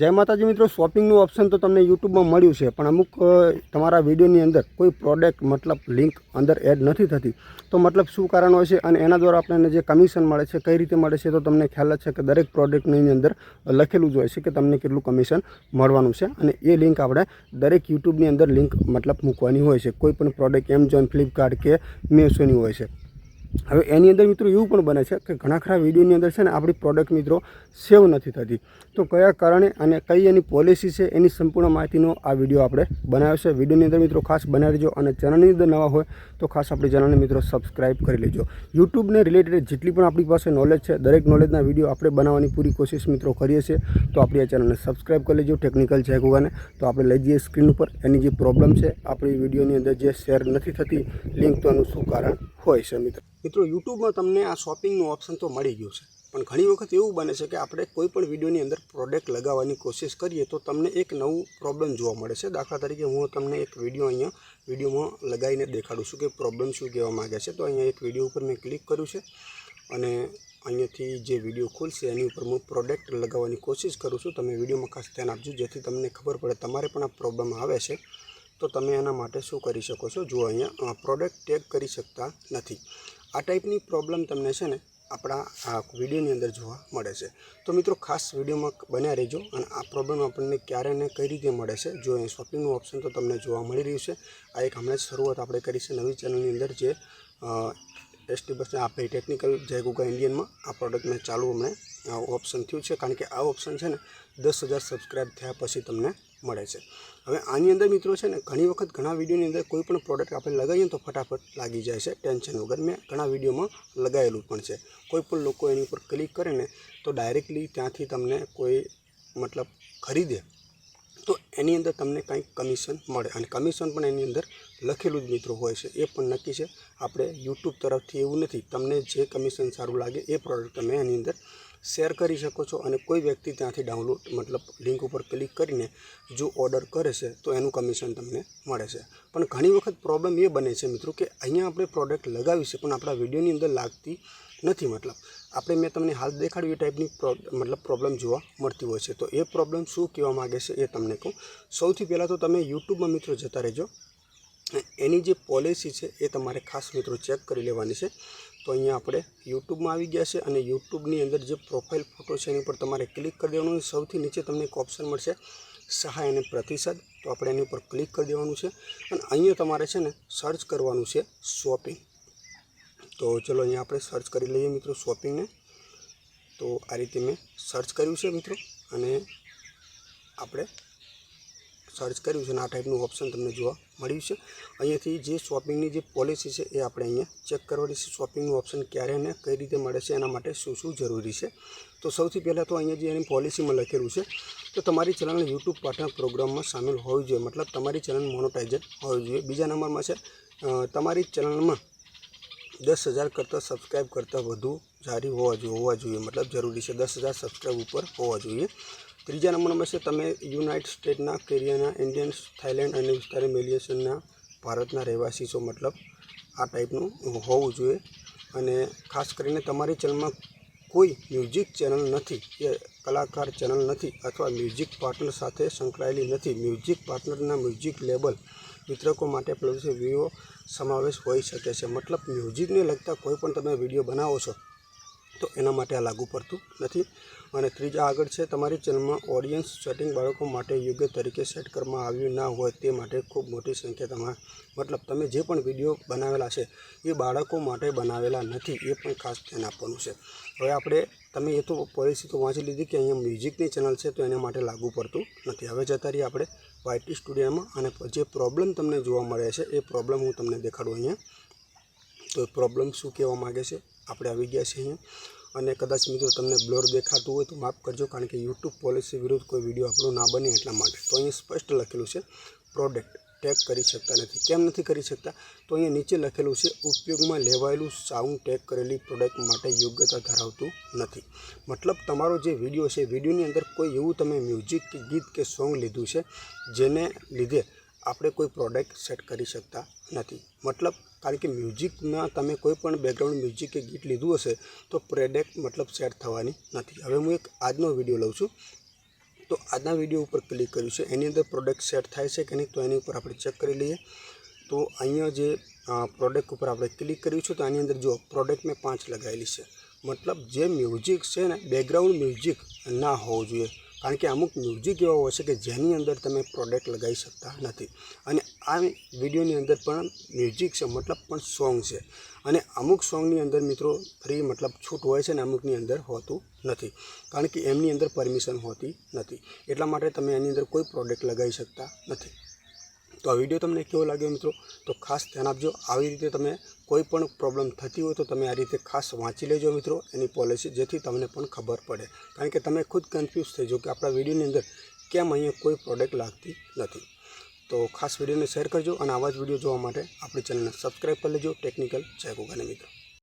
જય માતાજી મિત્રો શોપિંગનું ઓપ્શન તો તમને યુટ્યુબમાં મળ્યું છે, પણ અમુક તમારા વિડીયોની અંદર કોઈ પ્રોડક્ટ મતલબ લિંક અંદર એડ નથી થતી. તો મતલબ શું કારણ હોય છે અને એના દ્વારા આપણને જે કમિશન મળે છે, કઈ રીતે મળે છે, તો તમને ખ્યાલ જ છે કે દરેક પ્રોડક્ટની અંદર લખેલું જ હોય છે કે તમને કેટલું કમિશન મળવાનું છે. અને એ લિંક આપણે દરેક યુટ્યુબની અંદર લિંક મતલબ મૂકવાની હોય છે. કોઈ પણ પ્રોડક્ટ એમેઝોન ફ્લિપકાર્ટ કે મેસોની હોય છે. હવે એની અંદર મિત્રો એવું પણ બને છે કે ઘણા ખરા વિડીયોની અંદર છે ને આપણી પ્રોડક્ટ મિત્રો સેવ નથી થતી. તો કયા કારણે અને કઈ એની પોલિસી છે એની સંપૂર્ણ માહિતીનો આ વીડિયો આપણે બનાવ્યો છે. વિડીયોની અંદર મિત્રો ખાસ બનાવી લેજો અને ચેનલની અંદર નવા હોય તો ખાસ આપણી ચેનલને મિત્રો સબસ્ક્રાઇબ કરી લેજો. યુટ્યુબને રિલેટેડ જેટલી પણ આપણી પાસે નોલેજ છે, દરેક નોલેજના વીડિયો આપણે બનાવવાની પૂરી કોશિશ મિત્રો કરીએ છીએ. તો આપણી આ ચેનલને સબસ્ક્રાઈબ કરી લેજો ટેકનિકલ છે ગુગાને તો આપણે લઈ જઈએ સ્ક્રીન ઉપર. એની જે પ્રોબ્લેમ છે, આપણી વિડીયોની અંદર જે શેર નથી થતી લિંક તો એનું શું કારણ હોય છે મિત્રો? મિત્રો, યુટ્યુબમાં તમને આ શોપિંગનું ઓપ્શન તો મળી ગયું છે. પણ ઘણી વખત એવું બને છે કે આપણે કોઈ પણ વિડીયોની અંદર પ્રોડક્ટ લગાવવાની કોશિશ કરીએ તો તમને એક નવું પ્રોબ્લેમ જોવા મળે છે. દાખલા તરીકે હું તમને એક વીડિયો અહીંયા વિડીયોમાં લગાવીને દેખાડું છું કે પ્રોબ્લેમ શું કહેવા માગે છે. તો અહીંયા એક વીડિયો ઉપર મેં ક્લિક કર્યું છે અને અહીંયાથી જે વીડિયો ખુલશે એની ઉપર હું પ્રોડક્ટ લગાવવાની કોશિશ કરું છું. તમે વિડીયોમાં ખાસ ધ્યાન આપજો. જેથી તમને ખબર પડે તમારે પણ આ પ્રોબ્લેમ આવે છે. તો તમે એના માટે શું કરી શકો છો? જો અહીંયા પ્રોડક્ટ ટેગ કરી શકતા નથી. આ ટાઈપની પ્રોબ્લેમ તમને છે ને આપણા આ વિડીયોની અંદર જોવા મળે છે. તો મિત્રો, ખાસ વિડીયોમાં બન્યા રહેજો અને આ પ્રોબ્લેમ આપણને ક્યારે ને કઈ રીતે મળે છે, જો અહીં શોપિંગનું ઓપ્શન તો તમને જોવા મળી રહ્યું છે. આ એક હમણાં જ શરૂઆત આપણે કરી છે નવી ચેનલની અંદર જે એસટી બસને આપણે ટેકનિકલ જય ગુગા ઇન્ડિયનમાં આ પ્રોડક્ટ મેં ચાલુ અમને ઓપ્શન થયું છે. કારણ કે આ ઓપ્શન છે ને દસ હજાર સબસ્ક્રાઈબ થયા પછી તમને મળે છે. હવે આની અંદર મિત્રો છે ને, ઘણી વખત ઘણા વિડીયોની અંદર કોઈ પણ પ્રોડક્ટ આપણે લગાવીએ તો ફટાફટ લાગી જાય છે. ટેન્શન વગર મેં ઘણા વિડીયોમાં લગાવેલું પણ છે. કોઈ પણ લોકો એની ઉપર ક્લિક કરે ને, તો ડાયરેક્ટલી ત્યાંથી તમને કોઈ મતલબ ખરીદે. તો એની અંદર તમને કંઈક કમિશન મળે. અને કમિશન પણ એની અંદર લખેલું જ મિત્રો હોય છે. એ પણ નક્કી છે. આપણે યુટ્યુબ તરફથી એવું નથી. તમને જે કમિશન સારું લાગે એ પ્રોડક્ટ તમે એની અંદર શેર કરી શકો છો અને કોઈ વ્યક્તિ ત્યાંથી ડાઉનલોડ મતલબ લિંક ઉપર ક્લિક કરીને જો ઓર્ડર કરે છે, તો એનું કમિશન તમને મળે છે. પણ ઘણી વખત પ્રોબ્લેમ એ બને છે મિત્રો કે અહીંયા આપણે પ્રોડક્ટ લગાવી છે, પણ આપણા વિડીયોની અંદર લાગતી નથી મતલબ. આપણે મેં તમને હાલ દેખાડ્યું એ ટાઈપની મતલબ પ્રોબ્લેમ જોવા મળતી હોય છે. તો એ પ્રોબ્લેમ શું કહેવા માગે છે એ તમને કહું. સૌથી પહેલાં તો તમે યુટ્યુબમાં મિત્રો જતા રહેજો. એની જે પોલિસી છે એ તમારે ખાસ મિત્રો ચેક કરી લેવાની છે. તો અહીંયા આપણે યુટ્યુબમાં આવી ગયા છે અને યુટ્યુબની અંદર જે પ્રોફાઇલ ફોટો છે એની પર તમારે ક્લિક કરી દેવાનું. સૌથી નીચે તમને એક ઓપ્શન મળશે સહાય અને પ્રતિસાદ. તો આપણે એની ઉપર ક્લિક કરી દેવાનું છે અને અહીંયા તમારે છે ને સર્ચ કરવાનું છે શોપિંગ તો ચલો અહીંયા આપણે સર્ચ કરી લઈએ મિત્રો શોપિંગને તો આ રીતે મેં સર્ચ કર્યું છે મિત્રો અને આપણે સર્ચ કર્યું છે અને આ ટાઈપનું ઓપ્શન તમને જોવા મળ્યું છે. અહીંયાથી જે શોપિંગની જે પોલિસી છે એ આપણે અહીંયા ચેક કરવાની છે. શોપિંગનું ઓપ્શન ક્યારે અને કઈ રીતે મળે છે, એના માટે શું શું જરૂરી છે. તો સૌથી પહેલાં તો અહીંયા જે એની પોલિસીમાં લખેલું છે, તો તમારી ચેનલ યુટ્યુબ પાર્ટનર પ્રોગ્રામમાં સામેલ હોવી જોઈએ. મતલબ તમારી ચેનલ મોનોટાઇઝર હોવી જોઈએ. બીજા નંબરમાં છે તમારી ચેનલમાં દસ હજાર કરતાં સબસ્ક્રાઈબ કરતાં વધુ જારી હોવા જોઈએ હોવા જોઈએ. મતલબ જરૂરી છે દસ હજાર સબસ્ક્રાઈબ ઉપર હોવા જોઈએ. ત્રીજા નંબરમાં છે તમે યુનાઇટેડ સ્ટેટના કેરિયાના, ઇન્ડિયન્સ, થાઇલેન્ડ અને વિસ્તારી મેલિયેશનના ભારતના રહેવાસી છો. મતલબ આ ટાઈપનું હોવું જોઈએ. અને ખાસ કરીને તમારી ચેનલમાં કોઈ મ્યુઝિક ચેનલ નથી કે કલાકાર ચેનલ નથી અથવા મ્યુઝિક પાર્ટનર સાથે સંકળાયેલી નથી. મ્યુઝિક પાર્ટનરના મ્યુઝિક લેબલ વિતરકો માટે પ્લસ વીડિયો સમાવેશ હોઈ શકે છે. મતલબ મ્યુઝિકને લગતા કોઈ પણ તમે વીડિયો બનાવો છો તો એના માટે આ લાગુ પડતું નથી. અને ત્રીજા આગળ છે, તમારી ચેનલમાં ઓડિયન્સ સેટિંગ બાળકો માટે યોગ્ય તરીકે સેટ કરવામાં આવ્યું ના હોય તે માટે ખૂબ મોટી સંખ્યા તમારે મતલબ તમે જે પણ વીડિયો બનાવેલા છે, એ બાળકો માટે બનાવેલા નથી, એ પણ ખાસ ધ્યાન આપવાનું છે. હવે આપણે, તમે એ તો પોલિસી તો વાંચી લીધી કે અહીંયા મ્યુઝિકની ચેનલ છે, તો એના માટે લાગુ પડતું નથી. હવે જતા રહીએ આપણે વાયટી સ્ટુડિયોમાં અને જે પ્રોબ્લેમ તમને જોવા મળે છે, એ પ્રોબ્લેમ હું તમને દેખાડું અહીંયા. તો પ્રોબ્લેમ શું કહેવા માગે છે? આપણે આવી ગયા છીએ અહીંયા. અને કદાચ મિત્રો તમને બ્લોર દેખાતું હોય તો માફ કરજો, કારણ કે યુટ્યુબ પોલિસી વિરુદ્ધ કોઈ વીડિયો આપણો ના બને એટલા માટે. તો અહીંયા સ્પષ્ટ લખેલું છે, પ્રોડક્ટ ટેગ કરી શકતા નથી. કેમ નથી કરી શકતા? તો અહીંયા નીચે લખેલું છે, ઉપયોગમાં લેવાયેલું સાઉન્ડ ટેગ કરેલી પ્રોડક્ટ માટે યોગ્યતા ધરાવતું નથી. મતલબ તમારો જે વીડિયો છે, વિડીયોની અંદર કોઈ એવું તમે મ્યુઝિક કે ગીત કે સોંગ લીધું છે, જેને લીધે આપણે કોઈ પ્રોડક્ટ સેટ કરી શકતા નથી. મતલબ કારણ કે મ્યુઝિકના તમે કોઈ પણ બેકગ્રાઉન્ડ મ્યુઝિક કે ગીત લીધું હશે, તો પ્રોડક્ટ મતલબ સેટ થવાની નથી. હવે હું એક આજનો વીડિયો લઉં છું. તો આજના વીડિયો ઉપર ક્લિક કર્યું છે. એની અંદર પ્રોડક્ટ સેટ થાય છે કે નહીં, તો એની ઉપર આપણે ચેક કરી લઈએ. તો અહીંયા જે પ્રોડક્ટ ઉપર આપણે ક્લિક કર્યું છે, તો આની અંદર જો પ્રોડક્ટ મેં પાંચ લગાવેલી છે. મતલબ જે મ્યુઝિક છે ને બેકગ્રાઉન્ડ મ્યુઝિક ના હોવું જોઈએ. કારણ કે અમુક મ્યુઝિક એવા હોય છે કે જેની અંદર તમે પ્રોડક્ટ લગાવી શકતા નથી. અને આ વિડીયોની અંદર પણ મ્યુઝિક છે, મતલબ પણ સોંગ છે. અને અમુક સોંગની અંદર મિત્રો ફ્રી મતલબ છૂટ હોય છે ને અમુકની અંદર હોતું નથી. કારણ કે એમની અંદર પરમિશન હોતી નથી. એટલા માટે તમે એની અંદર કોઈ પ્રોડક્ટ લગાવી શકતા નથી. તો આ વીડિયો તમને કેવો લાગ્યો મિત્રો? તો ખાસ ધ્યાન આપજો. આવી રીતે તમે કોઈ પણ પ્રોબ્લેમ થતી હોય તો તમે આ રીતે ખાસ વાંચી લેજો મિત્રો, એની પોલિસી જેથી તમને પણ ખબર પડે. કારણ કે તમે ખુદ કન્ફ્યુઝ થઈ જો કે આપણા વિડીયોની અંદર કેમ અહીંયા કોઈ પ્રોડક્ટ લાગતી નથી. તો ખાસ વિડીયોને શેર કરજો અને આવા જ વીડિયો જોવા માટે આપણી ચેનલને સબસ્ક્રાઈબ કરી લેજો. ટેકનિકલ જય ગોગાને મિત્રો.